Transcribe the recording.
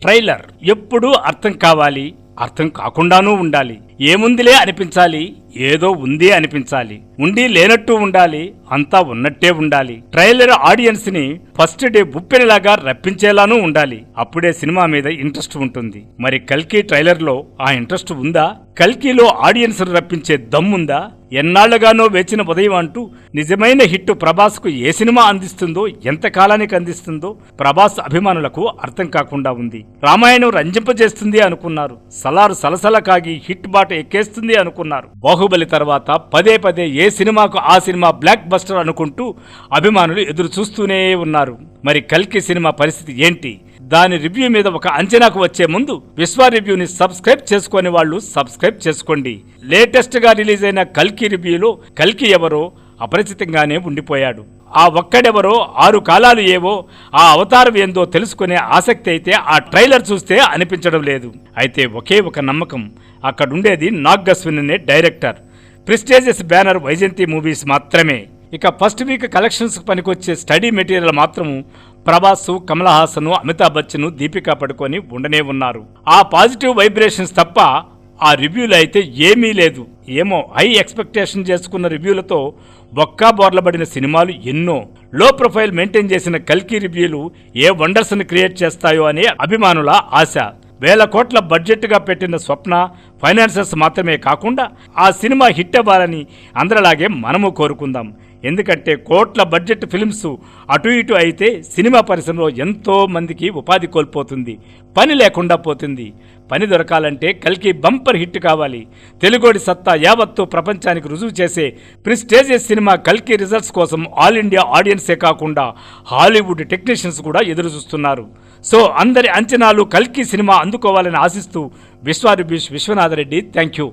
Trailer ఎప్పుడూ అర్థం కావాలి. అర్థం కాకుండానూ ఉండాలి. ఏముందిలే అనిపించాలి. ఏదో ఉంది అనిపించాలి. ఉండి లేనట్టు ఉండాలి అంతా ఉన్నట్టే ఉండాలి. ట్రైలర్ ఆడియన్స్ని ఫస్ట్ డే బుప్పెనలాగా రప్పించేలానూ ఉండాలి. అప్పుడే సినిమా మీద ఇంట్రెస్ట్ ఉంటుంది. మరి కల్కి ట్రైలర్లో ఆ ఇంట్రెస్ట్ ఉందా? కల్కిలో ఆడియన్స్ రప్పించే దమ్ముందా? ఎన్నాళ్ళుగానో వేచిన ఉదయం అంటూ నిజమైన హిట్ ప్రభాస్కు ఏ సినిమా అందిస్తుందో ఎంత కాలానికి అందిస్తుందో ప్రభాస్ అభిమానులకు అర్థం కాకుండా ఉంది. రామాయణం రంజింపజేస్తుంది అనుకున్నారు. సలారు సలసల కాగి హిట్ బాట ఎక్కేస్తుంది అనుకున్నారు. బాహుబలి తర్వాత పదే పదే ఏ సినిమాకు ఆ సినిమా బ్లాక్ బస్టర్ అనుకుంటూ అభిమానులు ఎదురు చూస్తూనే ఉన్నారు. మరి కల్కి సినిమా పరిస్థితి ఏంటి? దాని రివ్యూ మీద ఒక అంచనాకు వచ్చే ముందు విశ్వ రివ్యూని సబ్స్క్రైబ్ చేసుకునే వాళ్ళు సబ్స్క్రైబ్ చేసుకోండి. లేటెస్ట్గా రిలీజ్ అయిన కల్కి రివ్యూలో కల్కి ఎవరో అపరిచితంగానే ఉండిపోయాడు. ఆ ఒక్కడెవరో ఆరు కాలాలు ఏవో ఆ అవతారం ఏందో తెలుసుకునే ఆసక్తి అయితే ఆ ట్రైలర్ చూస్తే అనిపించడం లేదు. అయితే ఒకే ఒక నమ్మకం. అక్కడుండేది నాగ్ అశ్విన్ అనే director. Prestigious banner Vyjayanthi movies మాత్రమే. ఇక ఫస్ట్ వీక్ కలెక్షన్స్ పనికొచ్చే స్టడీ మెటీరియల్ మాత్రము ప్రభాస్ కమల్ హాసన్ అమితాబ్ బచ్చన్ దీపికా పడుకొని ఉండనే ఉన్నారు. ఆ పాజిటివ్ వైబ్రేషన్స్ తప్ప ఆ రివ్యూలు అయితే ఏమీ లేదు. ఏమో హై ఎక్స్పెక్టేషన్ చేసుకున్న రివ్యూలతో బొక్కా బోర్లబడిన సినిమాలు ఎన్నో. లో ప్రొఫైల్ మెయింటైన్ చేసిన కల్కి రివ్యూలు ఏ వండర్స్ని క్రియేట్ చేస్తాయో అనే అభిమానుల ఆశ. వేల కోట్ల బడ్జెట్గా పెట్టిన స్వప్న ఫైనాన్సర్స్ మాత్రమే కాకుండా ఆ సినిమా హిట్ అవ్వాలని అందరిలాగే మనము కోరుకుందాం. ఎందుకంటే కోట్ల బడ్జెట్ ఫిల్మ్స్ అటు ఇటు అయితే సినిమా పరిశ్రమలో ఎంతో మందికి ఉపాధి కోల్పోతుంది. పని లేకుండా పోతుంది. పని దొరకాలంటే కల్కి బంపర్ హిట్ కావాలి. తెలుగోడి సత్తా యావత్తు ప్రపంచానికి రుజువు చేసే ప్రిస్టేజియస్ సినిమా కల్కి రిజల్ట్స్ కోసం ఆల్ ఇండియా ఆడియన్సే కాకుండా హాలీవుడ్ టెక్నీషియన్స్ కూడా ఎదురు చూస్తున్నారు సో అందరి అంచనాలు కల్కి సినిమా అందుకోవాలని ఆశిస్తూ విశ్వారిభీష్ విశ్వనాథరెడ్డి. Thank you